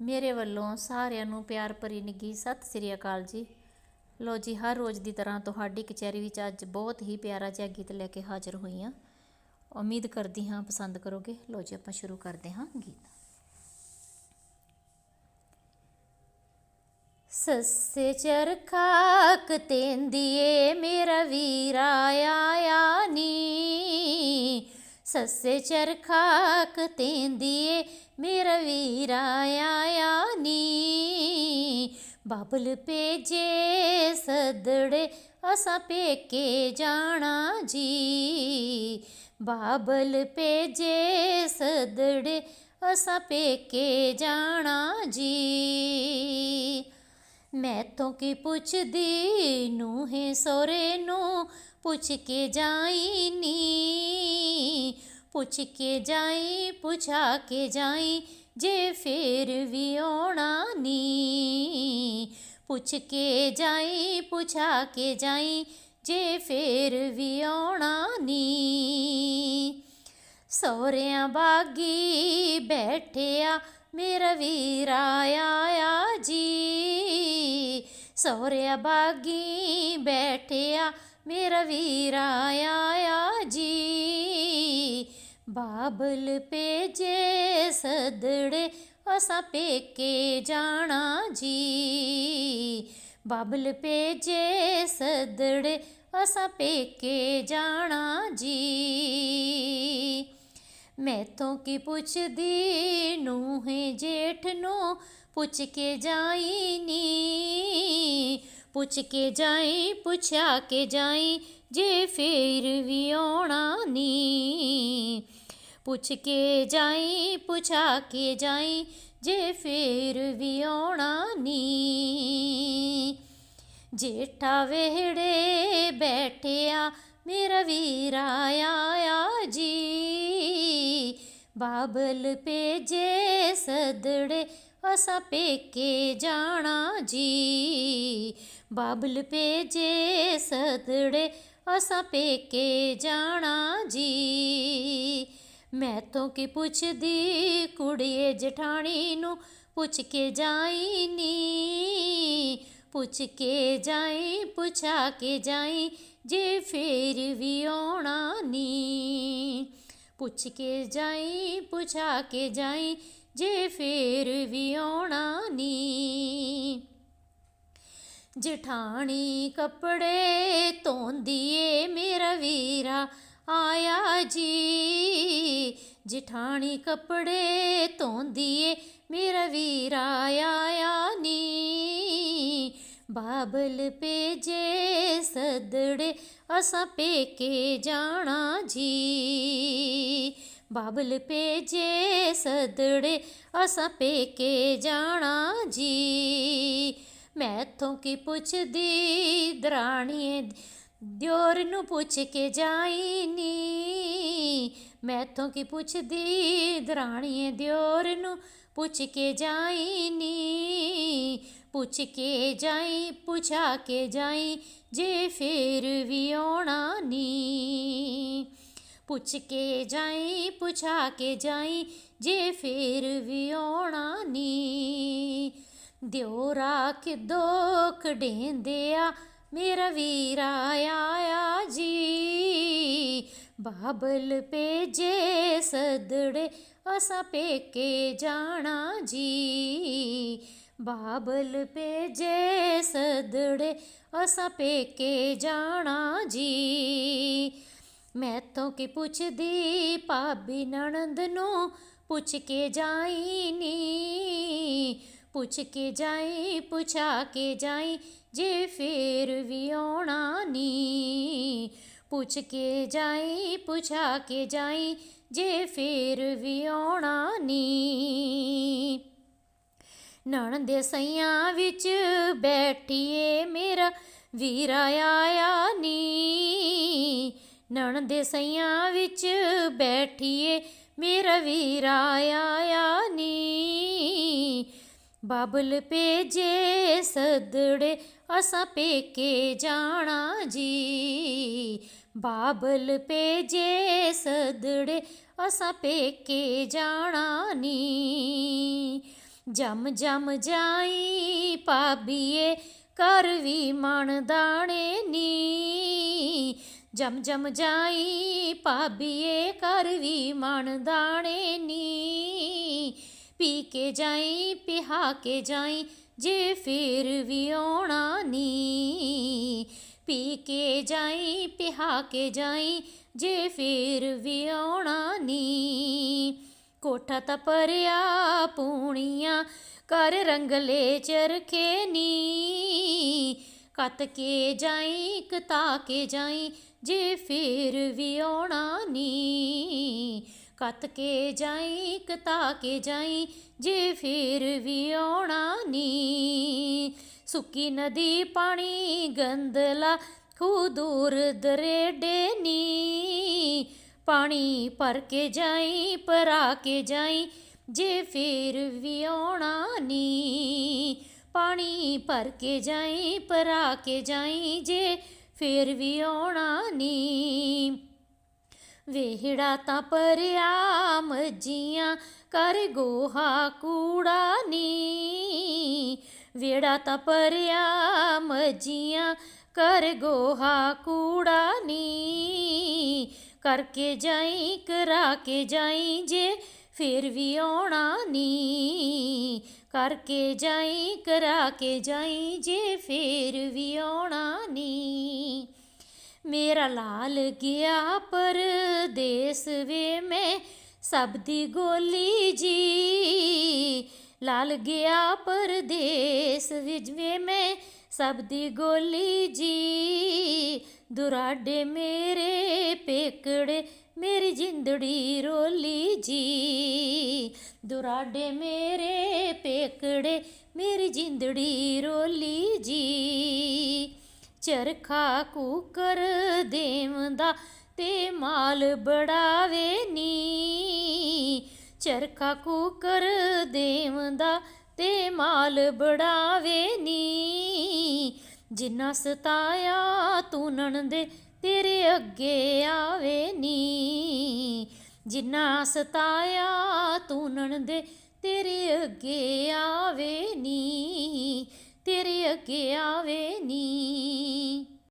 ਮੇਰੇ ਵੱਲੋਂ ਸਾਰਿਆਂ ਨੂੰ ਪਿਆਰ ਭਰੀ ਨਿੱਘੀ ਸਤਿ ਸ੍ਰੀ ਅਕਾਲ ਜੀ। ਲੋ ਜੀ, ਹਰ ਰੋਜ਼ ਦੀ ਤਰ੍ਹਾਂ ਤੁਹਾਡੀ ਕਚਹਿਰੀ ਵਿੱਚ ਅੱਜ ਬਹੁਤ ਹੀ ਪਿਆਰਾ ਜਿਹਾ ਗੀਤ ਲੈ ਕੇ ਹਾਜ਼ਰ ਹੋਈ ਹਾਂ। ਉਮੀਦ ਕਰਦੀ ਹਾਂ ਪਸੰਦ ਕਰੋਗੇ। ਲੋ ਜੀ, ਆਪਾਂ ਸ਼ੁਰੂ ਕਰਦੇ ਹਾਂ ਗੀਤ। ਸੱਸੇ ਚਰਖਾ ਕਤੇਂਦੀਏ ਮੇਰਾ ਵੀਰਾ ਆਇਆ ਨੀ। ਸੱਸੇ ਚਰਖਾ ਕਤੇਂਦੀਏ ਮੇਰਾ ਵੀਰਾ ਆਇਆ ਨੀ। ਬਾਬਲ ਪੇਜੇ ਸਦੜੇ, ਅਸਾਂ ਪੇਕੇ ਜਾਣਾ ਜੀ। ਬਾਬਲ ਭੇਜੇ ਸਦੜੇ, ਅਸਾਂ ਪੇਕੇ ਜਾਣਾ ਜੀ। ਮੈਥੋਂ ਕੀ ਪੁੱਛਦੀ? ਨੂੰ ਹੈ ਸੋਰੇ ਨੂੰ ਪੁੱਛ ਕੇ ਜਾਈ ਨੀ। ਪੁੱਛ ਕੇ ਜਾਈ, ਪੁੱਛਾ ਕੇ ਜਾਈ, ਜੇ ਫੇਰ ਵੀ ਆਉਣਾ ਨੀ। ਪੁੱਛ ਕੇ ਜਾਈ, ਪੁੱਛਾ ਕੇ ਜਾਈ, ਜੇ ਫੇਰ ਵੀ ਆਉਣਾ ਨੀ। ਸੋਹਰਿਆਂ ਬਾਗੀ ਬੈਠਿਆ ਮੇਰਾ ਵੀਰਾ ਆਇਆ ਜੀ। ਸੋਹਰਿਆਂ ਬਾਗੀ ਬੈਠਿਆ, ਮੇਰਾ ਵੀਰਾ ਆਇਆ ਜੀ। ਬਾਬਲ ਪੇਜੇ ਸਦੜੇ, ਅਸਾਂ ਪੇਕੇ ਜਾਣਾ ਜੀ। ਬਾਬਲ ਪੇਜੇ ਸਦੜੇ, ਅਸਾਂ ਪੇਕੇ ਜਾਣਾ ਜੀ। ਮੈਥੋਂ ਕੀ ਪੁੱਛਦੀ? ਨੂੰ ਹੈ ਜੇਠ ਨੂੰ ਪੁੱਛ ਕੇ ਜਾਈ ਨੀ। ਪੁੱਛ ਕੇ ਜਾਈ ਪੁੱਛਾ ਕੇ ਜਾਈ, ਜੇ ਫੇਰ ਵੀ ਆਉਣਾ ਨੀ। ਪੁੱਛ ਕੇ ਜਾਈ ਪੁੱਛਾ ਕੇ ਜਾਈ, ਜੇ ਫੇਰ ਵੀ ਆਉਣਾ ਨੀ। ਜੇਠਾ ਵਿਹੜੇ ਬੈਠਿਆ, ਮੇਰਾ ਵੀਰਾ ਆਇਆ ਜੀ। ਬਾਬਲ ਪੇਜੇ ਸਦੜੇ, ਅਸਾਂ ਪੇਕੇ ਜਾਣਾ ਜੀ। ਬਾਬਲ ਪੇਜੇ ਸਦੜੇ, ਅਸਾਂ ਪੇਕੇ ਜਾਣਾ ਜੀ। ਤੋਂ ਕੀ ਪੁੱਛਦੀ ਕੁੜੀਏ ਜਠਾਣੀ ਨੂੰ, ਪੁੱਛ ਕੇ ਜਾਈ ਨੀ। ਪੁੱਛ ਕੇ ਜਾਈ, ਪੁੱਛਾ ਕੇ ਜਾਈ, ਜੇ ਫੇਰ ਵੀ ਆਉਣਾ ਨੀ। ਪੁੱਛ ਕੇ ਜਾਈ, ਪੁੱਛਾ ਕੇ ਜਾਈ, ਜੇ ਫੇਰ ਵੀ ਆਉਣਾ ਨੀ। ਜਠਾਣੀ ਕੱਪੜੇ ਧੋਂਦੀ ਮੇਰਾ ਵੀਰਾ, ਆਇਆ ਜੀ। ਜਠਾਣੀ ਕੱਪੜੇ ਧੋਂਦੀ ਮੇਰਾ ਵੀਰਾ, ਆਇਆ ਨੀ। ਬਾਬਲ ਪੇ ਜੇ ਸਦੜੇ, ਅਸਾਂ ਪੇਕੇ ਜਾਣਾ ਜੀ। ਬਾਬਲ ਪੇ ਜੇ ਸਦੜੇ, ਅਸਾਂ ਪੇਕੇ ਜਾਣਾ ਜੀ। ਮੈਥੋਂ ਕੀ ਪੁੱਛਦੀ, ਦਰਾਣੀਏ ਦਿਓਰ ਨੂੰ ਪੁੱਛ ਕੇ ਜਾਈ ਨੀ। ਮੈਥੋਂ ਕੀ ਪੁੱਛਦੀ, ਦਰਾਣੀਏ ਦਿਓਰ ਨੂੰ ਪੁੱਛ ਕੇ ਜਾਈ ਨੀ। ਪੁੱਛ ਕੇ ਜਾਈ, ਪੁੱਛਾ ਕੇ ਜਾਈ, ਜੇ ਫੇਰ ਵੀ ਆਉਣਾ ਨੀ। ਪੁੱਛ ਕੇ ਜਾਈ, ਪੁੱਛਾ ਕੇ ਜਾਈ, ਜੇ ਫੇਰ ਵੀ ਆਉਣਾ ਨੀ। ਦਿਉਰਾ ਕਿਦੋ ਖਡੇਂਦੇ ਆ ਮੇਰਾ ਵੀਰਾ ਆਇਆ ਜੀ। ਬਾਬਲ ਭੇਜੇ ਸਦੜੇ, ਅਸਾਂ ਪੇਕੇ ਜਾਣਾ ਜੀ। ਬਾਬਲ ਪੇਜੇ ਸਦੜੇ, ਅਸਾਂ ਪੇਕੇ ਜਾਣਾ ਜੀ। ਮੈਥੋਂ ਕੀ ਪੁੱਛਦੀ ਭਾਬੀ ਨਣੰਦ ਨੂੰ, ਪੁੱਛ ਕੇ ਜਾਈ ਨੀ। ਪੁੱਛ ਕੇ ਜਾਈ, ਪੁੱਛਾ ਕੇ ਜਾਈ, ਜੇ ਫੇਰ ਵੀ ਆਉਣਾ ਨੀ। ਪੁੱਛ ਕੇ ਜਾਈ, ਪੁੱਛਾ ਕੇ ਜਾਈ, ਜੇ ਫੇਰ ਵੀ ਆਉਣਾ ਨੀ। ਨਣ ਦੇ ਸਈਆਂ ਵਿੱਚ ਬੈਠੀਏ, ਮੇਰਾ ਵੀਰਾ ਆਇਆ ਨੀ ਨਣ ਦੇ ਸਈਆਂ ਵਿੱਚ ਬੈਠੀਏ, ਮੇਰਾ ਵੀਰਾ ਆਇਆ ਨੀ ਬਾਬਲ ਪੇਜੇ ਸਦੜੇ, ਅਸਾਂ ਪੇਕੇ ਜਾਣਾ ਜੀ। ਬਾਬਲ ਭੇਜੇ ਸਦੜੇ, ਅਸਾਂ ਪੇਕੇ ਜਾਣਾ ਨੀ ਜਮ ਜਮ ਜਾਈ ਪਾਬੀਏ ਕਰ ਵੀ ਮਣ ਦਾਣੇ ਨੀ। ਜਮ ਜਮ ਜਾਈ ਪਾਬੀਏ ਕਰ ਵੀ ਮਣ ਦਾਣੇ ਨੀ। ਪੀ ਕੇ ਜਾਈ, ਪਿਹਾ ਕੇ ਜਾਈ, ਜੇ ਫੇਰ ਵੀ ਆਉਣਾ ਨੀ। ਪੀ ਕੇ ਜਾਈ, ਪਿਹਾ ਕੇ ਜਾਈ, ਜੇ ਫੇਰ ਵੀ ਆਉਣਾ ਨੀ। ਕੋਠਾ ਤਾਂ ਪਰਿਆ ਪੂਣੀਆਂ ਕਰ ਰੰਗਲੇ ਚਰਖੇ ਨੀ। ਕੱਤ ਕੇ ਜਾਈ, ਕਤਾ ਕੇ ਜਾਈ, ਜੇ ਫੇਰ ਵੀ ਆਉਣਾ ਨੀ। ਕੱਤ ਕੇ ਜਾਈ, ਕਤਾ ਕੇ ਜਾਈ, ਜੇ ਫੇਰ ਵੀ ਆਉਣਾ ਨੀ। ਸੁੱਕੀ ਨਦੀ ਪਾਣੀ ਗੰਦਲਾ ਖੂ ਦੂਰ ਦਰੇਡੇ ਨੀ। ਪਾਣੀ ਭਰ ਕੇ ਜਾਈ, ਭਰਾ ਕੇ ਜਾਈ, ਜੇ ਫੇਰ ਵੀ ਆਉਣਾ ਨਹੀਂ ਪਾਣੀ ਭਰ ਕੇ ਜਾਈ, ਭਰਾ ਕੇ ਜਾਈ, ਜੇ ਫੇਰ ਵੀ ਆਉਣਾ ਨੀ। ਵੇਹੜਾ ਤਾਂ ਪਰਿਆ ਮੱਜੀਆਂ ਕਰ ਗੋਹਾ ਕੂੜਾ ਨੀ। ਵੇੜਾ ਤਾਂ ਪਰਿਆ ਮੱਜੀਆਂ ਕਰ ਗੋਹਾ ਕੂੜਾ ਨੀ। ਕਰਕੇ ਜਾਈ, ਕਰਾ ਕੇ ਜਾਈ ਜੇ ਫੇਰ ਵੀ ਆਉਣਾ ਨੀ। ਕਰਕੇ ਜਾਈ, ਕਰਾ ਕੇ ਜਾਈ ਜੇ ਫੇਰ ਵੀ ਆਉਣਾ ਨੀ। ਮੇਰਾ ਲਾਲ ਗਿਆ ਪਰਦੇਸ ਵੇ ਮੈਂ ਸਭ ਦੀ ਗੋਲੀ ਜੀ। ਲਾਲ ਗਿਆ ਪਰਦੇਸ ਵਿੱਚ ਵੇ ਮੈਂ ਸਭ ਦੀ ਗੋਲੀ ਜੀ। ਦੁਰਾਡੇ ਮੇਰੇ ਪੇਕੜੇ, ਮੇਰੀ ਜਿੰਦੜੀ ਰੋਲੀ ਜੀ। ਦੁਰਾਡੇ ਮੇਰੇ ਪੇਕੜੇ, ਮੇਰੀ ਜਿੰਦੜੀ ਰੋਲੀ ਜੀ। ਚਰਖਾ ਕੂਕਰ ਦੇਵਦਾ ਤੇ ਮਾਲ ਬੜਾਵੇ ਨੀ। ਚਰਖਾ ਕੂਕਰ ਦੇਵੰਦਾ ਤੇ ਮਾਲ ਬੜਾਵੇ ਨੀ। ਜਿੰਨਾ ਸਤਾਇਆ ਤੂੰ ਨਣਦੇ ਤੇਰੇ ਅੱਗੇ ਆਵੇ ਨੀ। ਜਿੰਨਾ ਸਤਾਇਆ ਤੂੰ ਨਣਦੇ ਤੇਰੇ ਅੱਗੇ ਆਵੇ ਨੀ। ਤੇਰੇ ਅੱਗੇ ਆਵੇ ਨੀ।